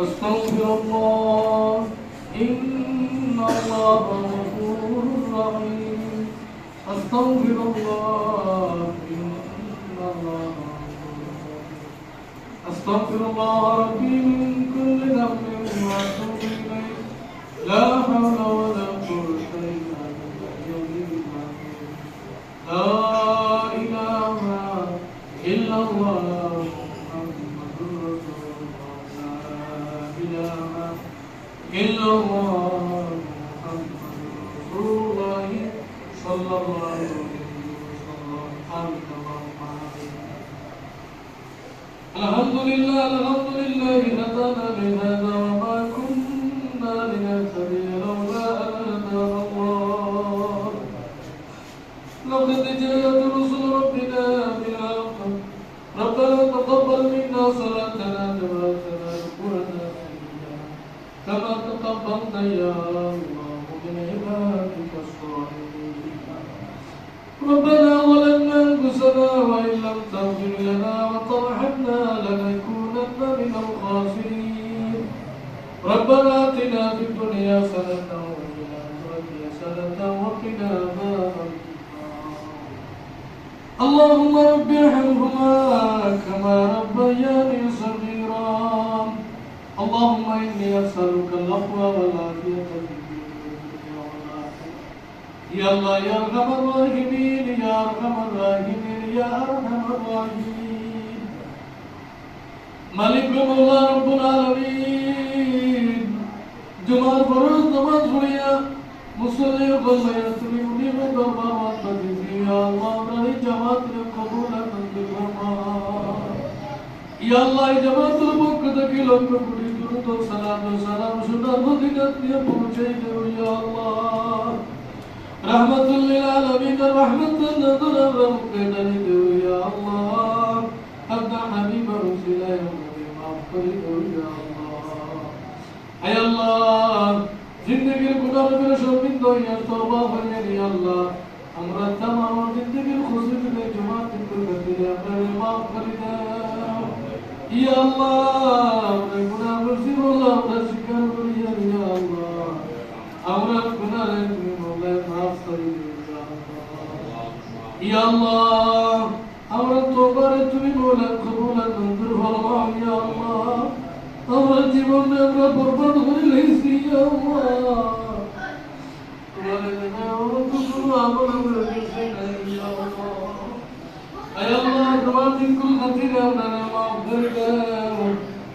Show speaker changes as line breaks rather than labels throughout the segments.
أستغفر الله. إن الله غفور رحيم. أستغفر الله. إن الله أستغفر الله ربي من كل ذنب وأتوب إليه. لا حول ولا قوة إلا بالله. لا إله إلا الله. إلا الله محمد رسول الله صلى الله عليه وسلم. اللهم آمين الحمد لله الحمد لله هدانا لهذا وما كنا لنهتدي لولا أن هدانا الله لقد جاءت رسل ربنا بالحق ربنا تقبل منا صلاتنا. كما تقبلت يا الله من عبادك الصالحين ربنا ظلمنا أنفسنا وإن لم تغفر لنا وترحمنا لنكونن من الخاسرين. ربنا آتنا في الدنيا حسنة وفي الآخرة حسنة وقنا عذاب النار. اللهم رب ارحمهما كما ربياني إني أسألك الأقوى والعافية في يا الله يا أرحم الراحمين يا أرحم الراحمين يا أرحم الراحمين. ملك مولا رب العالمين. جمال فروز نماز ہوئیا مصلی قلبہ يا انہی میں دربا مانتا یا اللہ انہی جماعت نے قبول نصیب يا یا اللہ جماعت رب قدکی لوگ کو তোর সালাম সালাম সুন্দর হকিকত দিয়ে পৌঁছে দেউয়া আল্লাহ। রহমতুল্লিল আলামিন রহমতুল নজর রহমতে দানি দেউয়া আল্লাহ। হাদা হাবিব রসুলা ইয়াউমে মাফ করে দেউয়া আল্লাহ। আয় আল্লাহ, জিন্দেগির গুনাহগুলো শোভিত হইয়া তওবা হইয়া নি আল্লাহ। আমরা तमाम জিন্দেগির খুশিতে জমা করতে আমরা মাফ করে দাও। ইয়া আল্লাহ করছি বলা আমরা স্বীকার করিয়া রে আল্লাহ আমরা গুনাহ তুমি মোলা মাফ করে ইয়া আল্লাহ আমরা তোবারে তুমি মোলা কবুল মঞ্জুর ফরমাও ইয়া আল্লাহ আমরা জীবনে আমরা বরবাদ করে লেছি ইয়া আল্লাহ তোমার জন্য আমরা তো কোনো আমল আমরা করছি না ইয়া আল্লাহ আয় আল্লাহ তোমার দিনকুল খাতিরে আমরা মাফ করে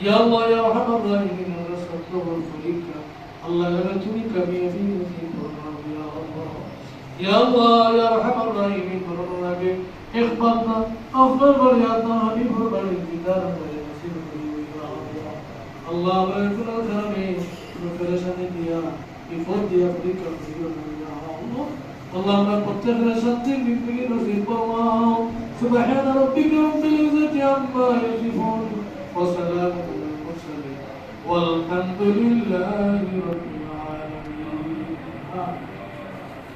يا الله يا ارحم الراحمين أنا استغفرك لك الله أنا اتوب بيميني في كرم يا الله. يا الله يا ارحم الراحمين كرم ربي اخبرنا اغفر برياتنا حبيب بري دیدار نصیب کریو یا الله. الله اغفر ذنبي وفرشان دیا يفوت دیا بری کریو یا الله. اللهم قدر رشدتك بكل نصيب الله. سبحان ربك رب العزة عما يصفون. لله.